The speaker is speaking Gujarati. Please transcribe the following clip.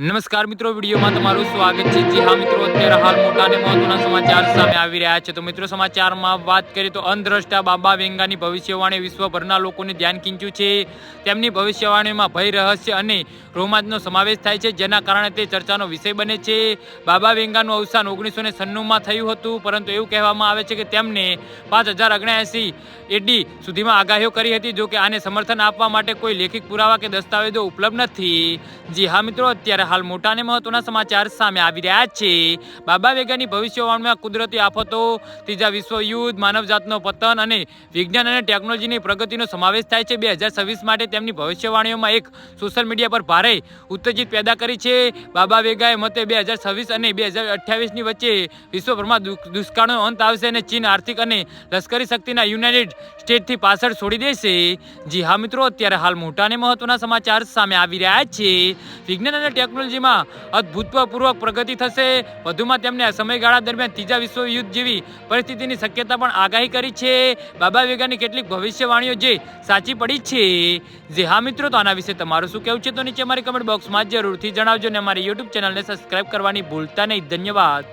નમસ્કાર મિત્રો, વિડીયોમાં તમારું સ્વાગત છે. જી હા મિત્રો, અત્યારે હાલ મોટા અને મહત્વના સમાચાર સામે આવી રહ્યા છે. તો મિત્રો, સમાચારમાં વાત કરીએ તો અંધદ્રષ્ટા બાબા વેંગાની ભવિષ્યવાણી વિશ્વભરના લોકોને ધ્યાન ખીંચ્યું છે. તેમની ભવિષ્યવાણીમાં ભય રહસ્ય અને રોમાંચનો સમાવેશ થાય છે, જેના કારણે તે ચર્ચાનો વિષય બને છે. બાબા વેંગાનું અવસાન ઓગણીસો ને સન્નુમાં થયું હતું, પરંતુ એવું કહેવામાં આવે છે કે તેમને પાંચ હજાર ઓગણએંસી એડી સુધીમાં આગાહીઓ કરી હતી, જો કે આને સમર્થન આપવા માટે કોઈ લેખિત પુરાવા કે દસ્તાવેજો ઉપલબ્ધ નથી. જી હા, મિત્રો, અત્યારે હાલ મોટા અને મહત્વના સમાચાર સામે આવી રહ્યા છે. બાબા વેગાની ભવિષ્યવાણીમાં કુદરતી આફતો, ત્રીજા વિશ્વ યુદ્ધ માનવજાતનો પતન અને વિજ્ઞાન અને ટેકનોલોજીની પ્રગતિનો સમાવેશ થાય છે. બે હજાર છવ્વીસ માટે તેમની ભવિષ્યવાણીઓમાં એક સોશિયલ મીડિયા પર ભારે ઉત્તેજિત પેદા કરી છે. બાબા વેગાએ મતે બે હજાર છવ્વીસ અને બે હજાર અઠ્યાવીસની વચ્ચે વિશ્વભરમાં દુષ- દુષ્કાળનો અંત આવશે અને ચીન આર્થિક અને લશ્કરી શક્તિના યુનાઇટેડ સ્ટેટથી પાછળ છોડી દેશે. જી હા મિત્રો, અત્યારે હાલ મોટા અને મહત્વના સમાચાર સામે આવી રહ્યા છે. વિજ્ઞાન અને ટેકનોલોજીમાં અભૂતપૂર્વક પ્રગતિ થશે. વધુમાં તેમણે આ સમયગાળા દરમિયાન ત્રીજા વિશ્વયુદ્ધ જેવી પરિસ્થિતિની શક્યતા પણ આગાહી કરી છે. બાબા વેગાની કેટલીક ભવિષ્યવાણીઓ જે સાચી પડી છે. જે હા મિત્રો, તો આના વિશે તમારું શું કહેવું છે? તો નીચે અમારી કમેન્ટ બોક્સમાં જરૂરથી જણાવજો અને અમારી યુટ્યુબ ચેનલને સબસ્ક્રાઇબ કરવાની ભૂલતા નહીં. ધન્યવાદ.